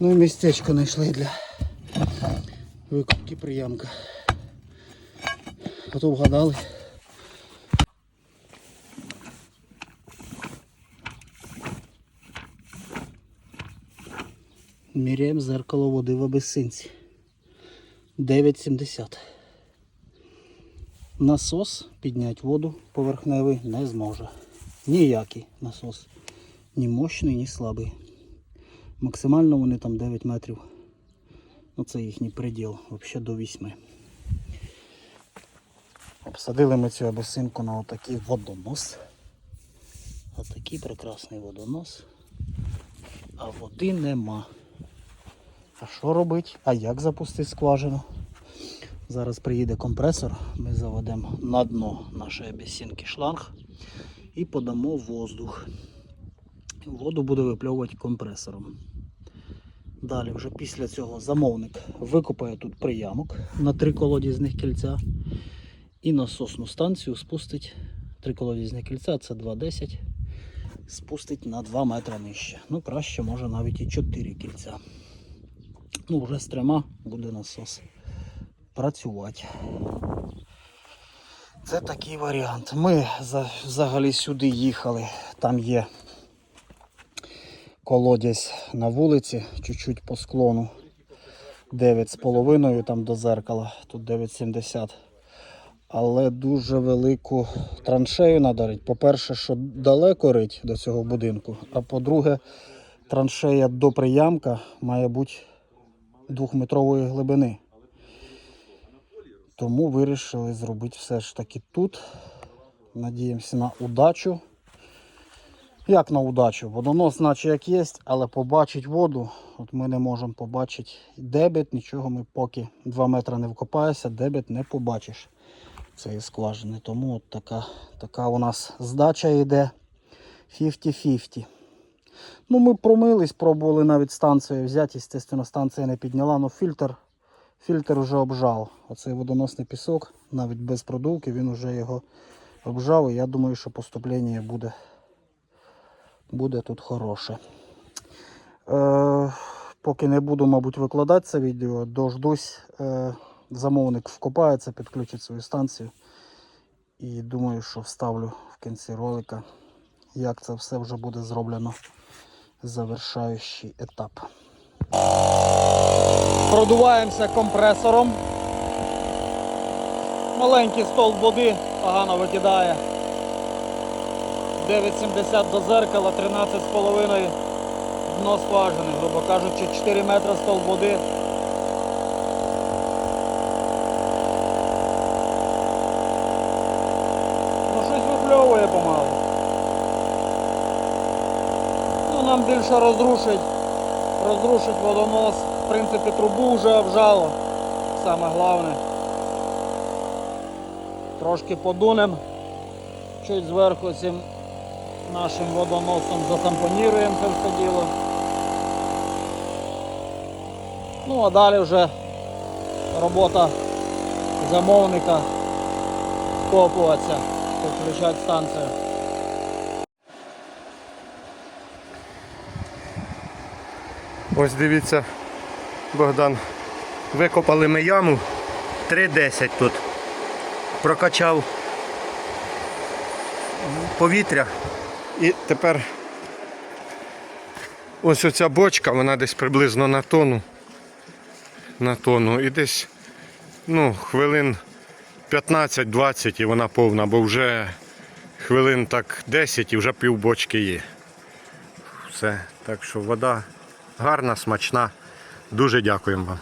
Ну і містечко знайшли для викупки приямка. А то вгадали. Міряємо зеркало води в абисинці. 9,70. Насос підняти воду поверхневий не зможе. Ніякий насос. Ні мощний, ні слабий. Максимально вони там 9 метрів. Ну це їхній приділ, взагалі до 8. Обсадили ми цю абисинку на отакий водонос. Отакий прекрасний водонос. А води нема. А що робити? А як запустити скважину? Зараз приїде компресор, ми заведемо на дно нашої абісінки шланг і подамо воздух. Воду буде випльовувати компресором. Далі, вже після цього замовник викопає тут приямок на три колодізних кільця і насосну станцію спустить три колодізних кільця, це 2,10, спустить на 2 метри нижче. Ну, краще, може навіть і 4 кільця. Ну, вже з трьома буде насос працювати. Це такий варіант. Ми взагалі сюди їхали. Там є колодязь на вулиці, чуть-чуть по склону. 9,5 там до зеркала, тут 9,70. Але дуже велику траншею надарить. По-перше, що далеко рить до цього будинку. А по-друге, траншея до приямка має бути двохметрової глибини. Тому вирішили зробити все ж таки тут. Надіємося на удачу. Як на удачу? Водонос наче як є, але побачити воду, от ми не можемо побачити дебет, нічого ми поки 2 метри не вкопаєшся, дебет не побачиш цієї скважини. Тому от така, така у нас здача йде 50-50. Ну, ми промились, пробували навіть станцію взяти, звісно, станція не підняла, але фільтр, фільтр вже обжав. Оцей водоносний пісок, навіть без продувки, він вже його обжав. І я думаю, що поступлення буде, буде тут хороше. Е, поки не буду, мабуть, викладати це відео, дождусь, е, замовник вкопається, підключить свою станцію. І думаю, що вставлю в кінці ролика, як це все вже буде зроблено завершаючий етап. Продуваємося компресором. Маленький столб води погано викидає. 9,70 до зеркала, 13,5 дно скважини, грубо кажучи, 4 метри столб води. Ну щось випльовує помалу. Ну, нам більше розрушить, розрушить водонос. В принципі, трубу вже обжало. Саме головне. Трошки подунем. Чуть зверху цим нашим водоносом затампоніруємо це все діло. Ну а далі вже робота замовника вкопуватися, підключати станцію. Ось дивіться, Богдан. Викопали ми яму 3,10 тут. Прокачав повітря. І тепер ось оця бочка, вона десь приблизно на тонну. На тонну. І десь ну, хвилин 15-20 і вона повна, бо вже хвилин так 10 і вже пів бочки є. Все. Так що вода гарна, смачна. Дуже дякуємо вам.